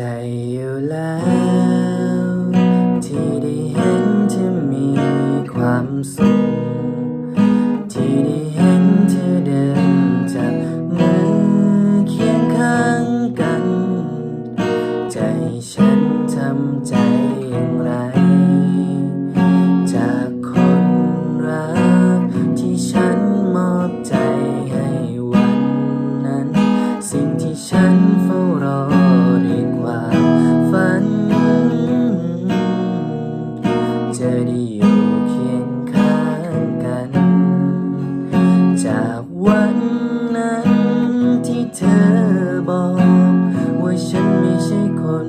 ใจอยู่แล้ว ที่ได้เห็นเธอมีความสุขที่ได้เห็นเธอเดินจับมือเคียงข้างกัน ใจฉันทำใจอย่างไร จากคนรักที่ฉันมอบใจให้วันนั้น สิ่งที่ฉัน ได้อยู่เคียงข้างกัน จากวันนั้นที่เธอบอก ว่าฉันไม่ใช่คน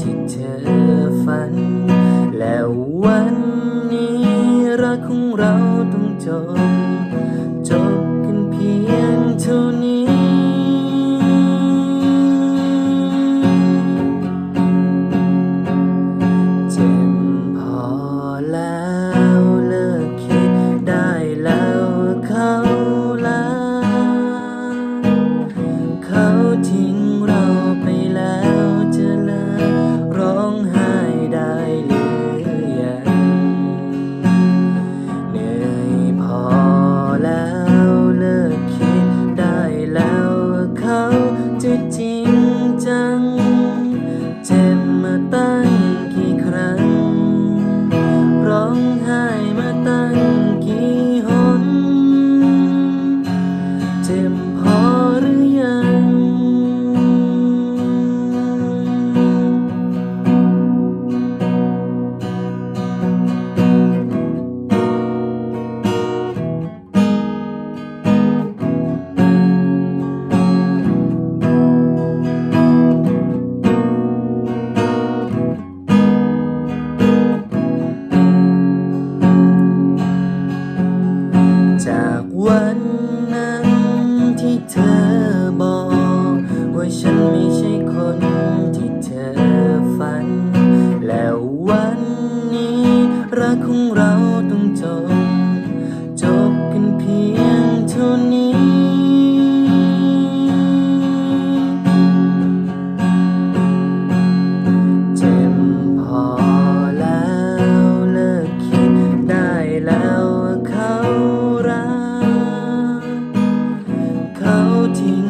ที่เธอฝัน แล้ววันนี้รักของเราต้องจบ ที่เธอบอก ว่าฉันไม่ใช่คนที่เธอฝัน แล้ววัน เ